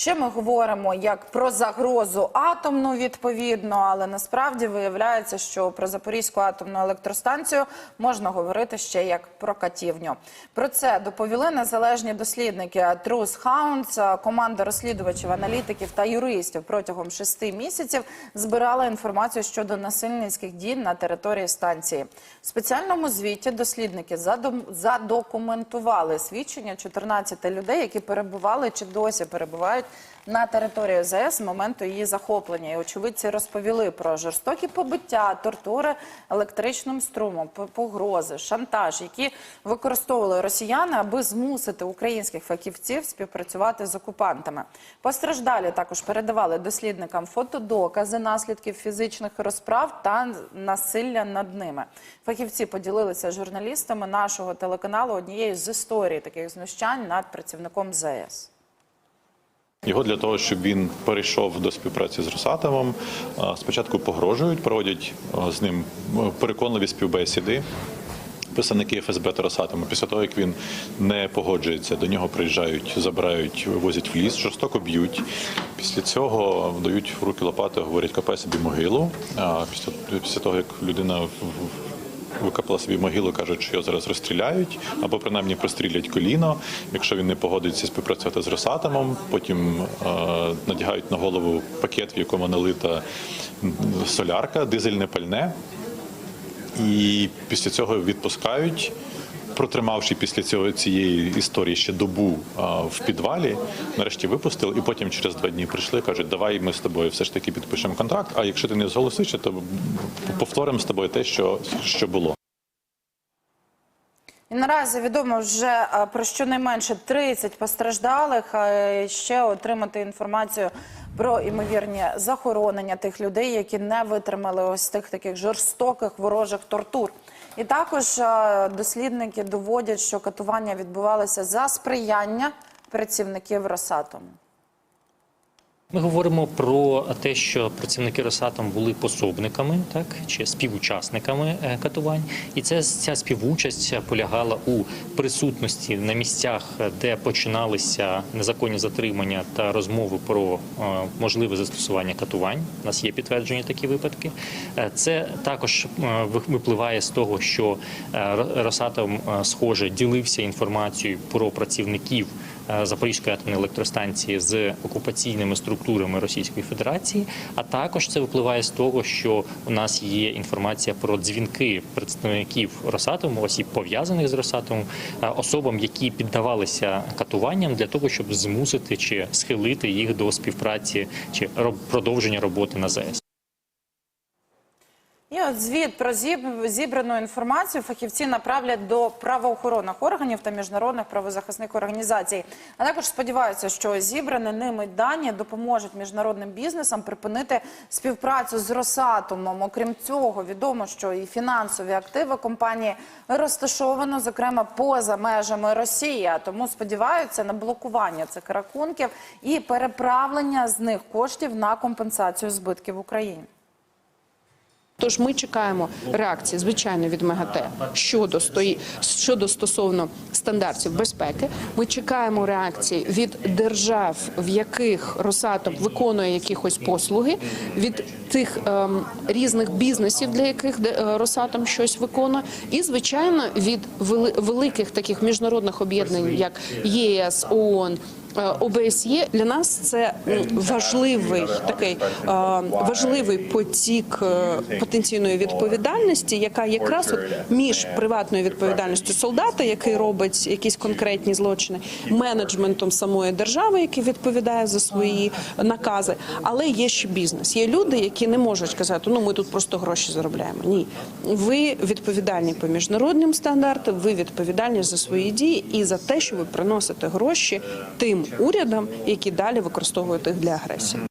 Ще ми говоримо як про загрозу атомну відповідно, але насправді виявляється, що про Запорізьку атомну електростанцію можна говорити ще як про катівню. Про це доповіли незалежні дослідники Truth Hounds. Команда розслідувачів, аналітиків та юристів протягом шести місяців збирала інформацію щодо насильницьких дій на території станції. В спеціальному звіті дослідники задокументували свідчення 14 людей, які перебували чи досі перебувають на території ЗАЕС з моменту її захоплення. І очевидці розповіли про жорстокі побиття, тортури електричним струмом, погрози, шантаж, які використовували росіяни, аби змусити українських фахівців співпрацювати з окупантами. Постраждалі також передавали дослідникам фотодокази наслідків фізичних розправ та насилля над ними. Фахівці поділилися журналістами нашого телеканалу однією з історій таких знущань над працівником ЗАЕС. Його для того, щоб він перейшов до співпраці з Росатомом, спочатку погрожують, проводять з ним переконливі співбесіди. Представники ФСБ та Росатому, після того як він не погоджується, до нього приїжджають, забирають, вивозять в ліс, жорстоко б'ють. Після цього дають в руки лопати, говорять, копай собі могилу. А після, після того, як людина в- викопала собі могилу, кажуть, що його зараз розстріляють, або принаймні прострілять коліно. Якщо він не погодиться співпрацювати з Росатомом, потім е, надягають на голову пакет, в якому налита солярка, дизельне пальне, і після цього відпускають. Протримавши після цього цієї історії ще добу в підвалі, нарешті випустили, і потім через два дні прийшли. кажуть, давай ми з тобою все ж таки підпишемо контракт. А якщо ти не зголосишся, то повторимо з тобою те, що, що було. І наразі відомо вже про щонайменше 30 постраждалих. а, Ще отримати інформацію про імовірні захоронення тих людей, які не витримали ось тих таких жорстоких ворожих тортур. І також дослідники доводять, що катування відбувалося за сприяння працівників Росатому. Ми говоримо про те, що працівники Росатом були пособниками, так чи співучасниками е, катувань, і це ця співучасть полягала у присутності на місцях, де починалися незаконні затримання та розмови про е, можливе застосування катувань. У нас є підтверджені такі випадки. Е, Це також випливає з того, що Росатом схоже ділився інформацією про працівників. Е, Запорізької атомної електростанції з окупаційними структурами Російської Федерації. А також це випливає з того, що у нас є інформація про дзвінки представників Росатому, осіб пов'язаних з Росатомом, е, особам, які піддавалися катуванням для того, щоб змусити чи схилити їх до співпраці чи продовження роботи на ЗАЕС. І от звіт про зіб- зібрану інформацію фахівці направлять до правоохоронних органів та міжнародних правозахисних організацій. А також сподіваються, що зібрані ними дані допоможуть міжнародним бізнесам припинити співпрацю з Росатомом. Окрім цього, відомо, що і фінансові активи компанії розташовано, зокрема, поза межами Росії. А тому сподіваються на блокування цих рахунків і переправлення з них коштів на компенсацію збитків в Україні. Тож ми чекаємо реакції, звичайно, від МАГАТЕ щодо стої щодо стосовно стандартів безпеки. Ми чекаємо реакції від держав, в яких Росатом виконує якихось послуги, від тих ем, різних бізнесів, для яких е, Росатом щось виконує, і звичайно від вели- великих таких міжнародних об'єднань, як ЄС, ООН. Е, ОБСЄ для нас це важливий такий е, важливий потік е, потенційної відповідальності, яка якраз от між приватною відповідальністю солдата, який робить якісь конкретні злочини, менеджментом самої держави, який відповідає за свої накази. Але є ще бізнес. Є люди, які не можуть казати, ну ми тут просто гроші заробляємо. Ні, ви відповідальні по міжнародним стандартам, ви відповідальні за свої дії і за те, що ви приносите гроші тим урядам, які далі використовують їх для агресії.